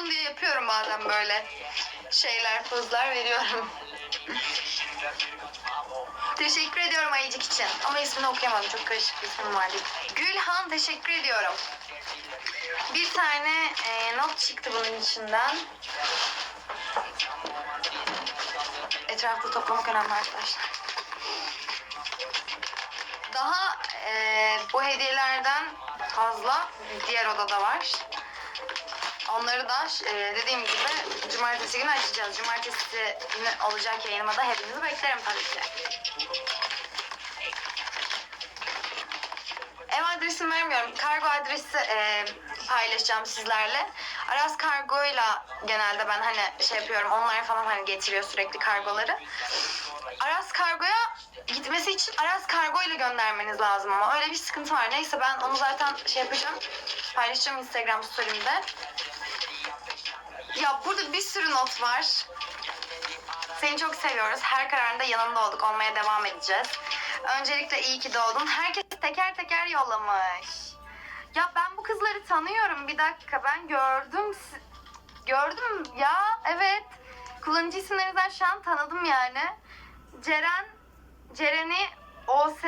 olun diye yapıyorum bazen böyle şeyler, pozlar veriyorum. teşekkür ediyorum Ayıcık için. Ama ismini okuyamadım. Çok karışık bir isim vardı. Gülhan teşekkür ediyorum. Bir tane e, not çıktı bunun içinden. Etrafta toplamak önemli arkadaşlar. Daha e, bu hediyelerden fazla diğer odada var. Onları da e, dediğim gibi cumartesi günü açacağız. Cumartesi günü olacak yayınıma da hepinizi beklerim tabii ki. Ev adresimi vermiyorum. Kargo adresi e, paylaşacağım sizlerle. Aras Kargo'yla genelde ben hani şey yapıyorum. Onlar falan hani getiriyor sürekli kargoları. Aras Kargo'ya gitmesi için Aras Kargo ile göndermeniz lazım ama öyle bir sıkıntı var. Neyse ben onu zaten şey yapacağım. Paylaşacağım Instagram story'imde. Ya burada bir sürü not var. Seni çok seviyoruz. Her kararında yanında olduk. Olmaya devam edeceğiz. Öncelikle iyi ki doğdun. Herkes teker teker yollamış. Ya ben bu kızları tanıyorum. Bir dakika ben gördüm. Gördüm ya evet. Kullanıcı isimlerinizden şu an tanıdım yani. Ceren, Ceren'i OS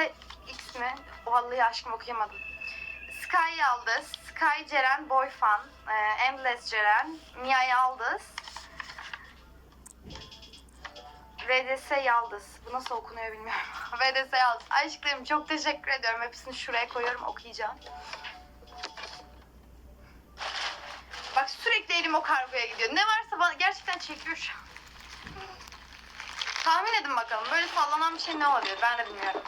X mi? Vallahi aşkım okuyamadım. Sky Yaldız, Sky Ceren Boyfan, e, Endless Ceren, Mia Yaldız, VDS Yaldız. Bu nasıl okunuyor bilmiyorum. VDS Yaldız. Aşklarım çok teşekkür ediyorum. Hepsini şuraya koyuyorum okuyacağım. Bak sürekli elim o kargoya gidiyor. Ne varsa bana gerçekten çekiyor şu an. Tahmin edin bakalım. Böyle sallanan bir şey ne oluyor? Ben de bilmiyorum.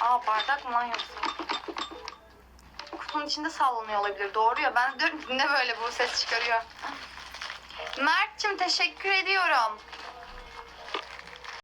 Aa bardak mı lan yoksa? Kutunun içinde sallanıyor olabilir. Doğru ya. Ben de diyorum ki ne böyle bu ses çıkarıyor. Mert'cim teşekkür ediyorum.